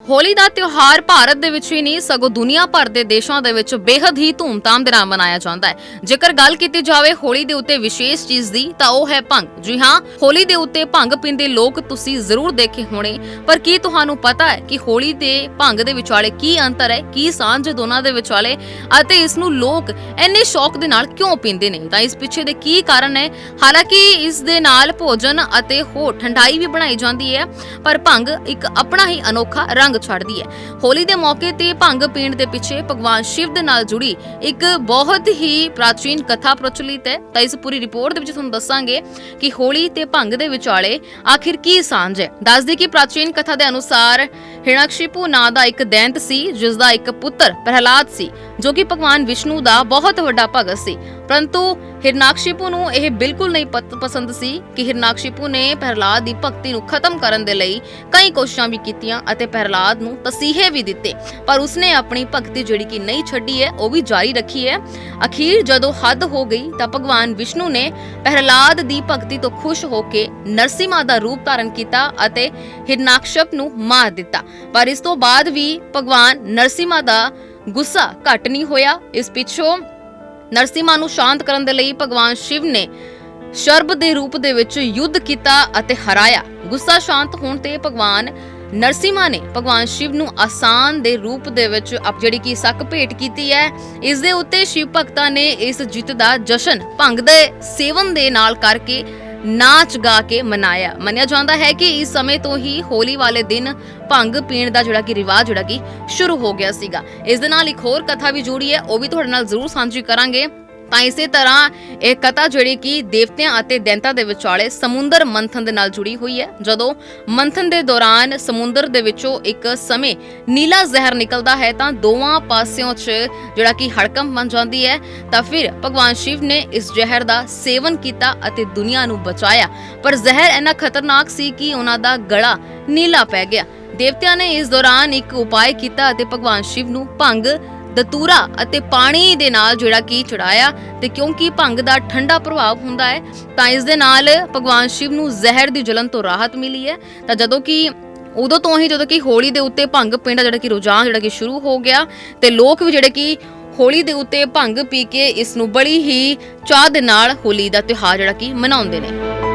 ਹੋਲੀ ਦਾ ਤਿਉਹਾਰ ਭਾਰਤ ਦੇ ਵਿੱਚ ਹੀ ਨਹੀਂ, ਸਗੋਂ ਦੁਨੀਆ ਭਰ ਦੇ ਦੇਸ਼ਾਂ ਦੇ ਵਿੱਚ ਬੇਹੱਦ ਹੀ ਧੂਮਧਾਮ ਦੇ ਨਾਲ ਮਨਾਇਆ ਜਾਂਦਾ ਹੈ। ਜੇਕਰ ਗੱਲ ਕੀਤੀ ਜਾਵੇ ਹੋਲੀ ਦੇ ਉੱਤੇ ਵਿਸ਼ੇਸ਼ ਚੀਜ਼ ਦੀ, ਤਾਂ ਉਹ ਹੈ ਭੰਗ। ਜੀ ਹਾਂ, ਹੋਲੀ ਦੇ ਉੱਤੇ ਭੰਗ ਪੀਂਦੇ ਲੋਕ ਤੁਸੀਂ ਜ਼ਰੂਰ ਦੇਖੇ ਹੋਣੇ, ਪਰ ਕੀ ਤੁਹਾਨੂੰ ਪਤਾ ਹੈ ਕਿ ਹੋਲੀ ਤੇ ਭੰਗ ਦੇ ਵਿਚਾਲੇ ਕੀ ਅੰਤਰ ਹੈ, ਕੀ ਸਾਂਝ ਦੋਨਾਂ ਦੇ ਵਿਚਾਲੇ, ਅਤੇ ਇਸ ਨੂੰ ਲੋਕ ਇੰਨੇ ਸ਼ੌਕ ਦੇ ਨਾਲ ਕਿਉਂ ਪੀਂਦੇ ਨੇ? ਤਾਂ ਇਸ ਪਿੱਛੇ ਦੇ ਕੀ ਕਾਰਨ ਹੈ? ਹਾਲਾਂਕਿ ਇਸ ਦੇ ਨਾਲ ਭੋਜਨ ਅਤੇ ਹੋਰ ਠੰਡਾਈ ਵੀ ਬਣਾਈ ਜਾਂਦੀ ਹੈ, ਪਰ ਭੰਗ ਇੱਕ ਆਪਣਾ ਹੀ ਅਨੋਖਾ ਰੰਗ ਛੱਡਦੀ ਹੈ। ਹੋਲੀ ਦੇ ਮੌਕੇ ਤੇ ਭੰਗ ਪੀਣ ਦੇ ਪਿੱਛੇ ਭਗਵਾਨ ਸ਼ਿਵ ਦੇ ਨਾਲ ਜੁੜੀ ਇੱਕ ਬਹੁਤ ਹੀ ਪ੍ਰਾਚੀਨ ਕਥਾ ਪ੍ਰਚਲਿਤ ਹੈ। ਤਾਂ ਇਸ ਪੂਰੀ ਰਿਪੋਰਟ ਦੇ ਵਿੱਚ ਤੁਹਾਨੂੰ ਦੱਸਾਂਗੇ ਕਿ ਹੋਲੀ ਤੇ ਭੰਗ ਦੇ ਵਿਚਾਲੇ ਆਖਿਰ ਕੀ ਸਾਂਝ ਹੈ। ਦੱਸਦੀ ਕਿ ਪ੍ਰਾਚੀਨ ਕਥਾ ਦੇ ਅਨੁਸਾਰ ਹਿਰਣਕਸ਼ਿਪੂ ਨਾਂ ਦਾ ਇੱਕ ਦੈਂਤ ਸੀ ਜਿਸ ਦਾ ਇੱਕ ਪੁੱਤਰ ਪ੍ਰਹਲਾਦ ਸੀ, ਜੋ ਕਿ ਭਗਵਾਨ ਵਿਸ਼ਨੂੰ ਦਾ ਬਹੁਤ ਵੱਡਾ ਭਗਤ ਸੀ। ਪਰੰਤੂ ਹਿਰਨਾਕਸ਼ਿਪੂ ਨੂੰ ਇਹ ਬਿਲਕੁਲ ਨਹੀਂ ਪਸੰਦ ਸੀ ਕਿ ਹਿਰਨਾਕਸ਼ਿਪੂ ਨੇ ਪ੍ਰਹਿਲਾਦ ਦੀ ਭਗਤੀ ਨੂੰ ਖਤਮ ਕਰਨ ਦੇ ਲਈ ਕਈ ਕੋਸ਼ਿਸ਼ਾਂ ਵੀ ਕੀਤੀਆਂ ਅਤੇ ਪ੍ਰਹਿਲਾਦ ਨੂੰ ਤਸੀਹੇ ਵੀ ਦਿੱਤੇ। ਪਰ ਉਸਨੇ ਆਪਣੀ ਭਗਤੀ ਜਿਹੜੀ ਕਿ ਨਹੀਂ ਛੱਡੀ ਹੈ, ਉਹ ਵੀ ਜਾਰੀ ਰੱਖੀ ਹੈ। ਅਖੀਰ ਜਦੋਂ ਹੱਦ ਹੋ ਗਈ ਤਾਂ ਭਗਵਾਨ ਵਿਸ਼ਨੂੰ ਨੇ ਪ੍ਰਹਿਲਾਦ ਦੀ ਭਗਤੀ ਤੋਂ ਖੁਸ਼ ਹੋ ਕੇ ਨਰਸਿਮਾ ਦਾ ਰੂਪ ਧਾਰਨ ਕੀਤਾ ਅਤੇ ਹਿਰਨਾਕਸ਼ਪ ਨੂੰ ਮਾਰ ਦਿੱਤਾ। ਪਰ ਇਸ ਤੋਂ ਬਾਅਦ ਵੀ ਭਗਵਾਨ ਨਰਸਿਮਾ ਦਾ ਗੁੱਸਾ ਘਟ ਨਹੀਂ ਹੋਇਆ। ਇਸ ਪਿੱਛੋਂ ਨਰਸਿਮਾ ਨੂੰ ਸ਼ਾਂਤ ਕਰਨ ਦੇ ਲਈ ਭਗਵਾਨ ਸ਼ਿਵ ਨੇ ਸ਼ਰਬ ਦੇ ਰੂਪ ਦੇ ਵਿੱਚ ਯੁੱਧ ਕੀਤਾ ਅਤੇ ਹਰਾਇਆ। ਗੁੱਸਾ ਸ਼ਾਂਤ ਹੋਣ ਤੇ ਭਗਵਾਨ ਨਰਸਿਮਾ ਨੇ ਭਗਵਾਨ ਸ਼ਿਵ ਨੂੰ ਆਸਾਨ ਦੇ ਰੂਪ ਦੇ ਵਿੱਚ ਅਪ ਜਿਹੜੀ ਕਿ ਸੱਕ ਭੇਟ ਕੀਤੀ ਹੈ, ਇਸ ਦੇ ਉੱਤੇ ਸ਼ਿਵ ਭਗਤਾਂ ਨੇ ਇਸ ਜਿੱਤ ਦਾ ਜਸ਼ਨ ਭੰਗ ਦੇ ਸੇਵਨ ਦੇ ਨਾਲ ਕਰਕੇ ਨਾਚ ਗਾ ਕੇ ਮਨਾਇਆ। ਮੰਨਿਆ ਜਾਂਦਾ ਹੈ ਕਿ ਇਸ ਸਮੇਂ ਤੋਂ ਹੀ ਹੋਲੀ ਵਾਲੇ ਦਿਨ ਭੰਗ ਪੀਣ ਦਾ ਜਿਹੜਾ ਕਿ ਰਿਵਾਜ, ਜਿਹੜਾ ਕਿ ਸ਼ੁਰੂ ਹੋ ਗਿਆ ਸੀਗਾ। ਇਸ ਦੇ ਨਾਲ ਇੱਕ ਹੋਰ ਕਥਾ ਵੀ ਜੁੜੀ ਹੈ, ਉਹ ਵੀ ਤੁਹਾਡੇ ਨਾਲ ਜ਼ਰੂਰ ਸਾਂਝੀ ਕਰਾਂਗੇ। ਤਾਂ ਇਸੇ ਤਰ੍ਹਾਂ ਇਹ ਕਥਾ ਜਿਹੜੀ ਕਿ ਦੇਵਤਿਆਂ ਅਤੇ ਦੈਂਤਾਂ ਦੇ ਵਿਚਾਲੇ ਸਮੁੰਦਰ ਮੰਥਨ ਦੇ ਨਾਲ ਜੁੜੀ ਹੋਈ ਹੈ। ਜਦੋਂ ਮੰਥਨ ਦੇ ਦੌਰਾਨ ਸਮੁੰਦਰ ਦੇ ਵਿੱਚੋਂ ਇੱਕ ਸਮੇਂ ਨੀਲਾ ਜ਼ਹਿਰ ਨਿਕਲਦਾ ਹੈ, ਤਾਂ ਦੋਵਾਂ ਪਾਸਿਓਂ 'ਚ ਜਿਹੜਾ ਕਿ ਹੜਕੰਪ ਬਣ ਜਾਂਦੀ ਹੈ। ਤਾਂ ਫਿਰ ਭਗਵਾਨ ਸ਼ਿਵ ਨੇ ਇਸ ਜ਼ਹਿਰ ਦਾ ਸੇਵਨ ਕੀਤਾ ਅਤੇ ਦੁਨੀਆ ਨੂੰ ਬਚਾਇਆ। ਪਰ ਜ਼ਹਿਰ ਇੰਨਾ ਖਤਰਨਾਕ ਸੀ ਕਿ ਉਹਨਾਂ ਦਾ ਗਲਾ ਨੀਲਾ ਪੈ ਗਿਆ। ਦੇਵਤਿਆਂ ਨੇ ਇਸ ਦੌਰਾਨ ਇੱਕ ਉਪਾਅ ਕੀਤਾ ਅਤੇ ਭਗਵਾਨ ਸ਼ਿਵ ਨੂੰ ਭੰਗ ਦਤੂਰਾ ਅਤੇ ਪਾਣੀ ਦੇ ਨਾਲ ਜਿਹੜਾ ਕੀ ਚੜਾਇਆ ਤੇ ਕਿਉਂਕਿ ਭੰਗ ਦਾ ਠੰਡਾ ਪ੍ਰਭਾਵ ਹੁੰਦਾ ਹੈ, ਤਾਂ ਇਸ ਦੇ ਨਾਲ ਭਗਵਾਨ ਸ਼ਿਵ ਨੂੰ ਜ਼ਹਿਰ ਦੀ ਜਲਨ ਤੋਂ ਰਾਹਤ ਮਿਲੀ ਹੈ। ਤਾਂ ਜਦੋਂ ਕਿ ਉਦੋਂ ਤੋਂ ਹੀ ਜਦੋਂ ਕਿ ਹੋਲੀ ਦੇ ਉੱਤੇ ਭੰਗ ਪੀਣ ਦਾ ਜਿਹੜਾ ਕਿ ਰੁਝਾਨ ਜਿਹੜਾ ਕਿ ਸ਼ੁਰੂ ਹੋ ਗਿਆ ਤੇ ਲੋਕ ਵੀ ਜਿਹੜੇ ਕਿ ਹੋਲੀ ਦੇ ਉੱਤੇ ਭੰਗ ਪੀ ਕੇ ਇਸ ਨੂੰ ਬੜੀ ਹੀ ਚਾਹ ਦੇ ਨਾਲ ਹੋਲੀ ਦਾ ਤਿਉਹਾਰ ਜਿਹੜਾ ਕਿ ਮਨਾਉਂਦੇ ਨੇ।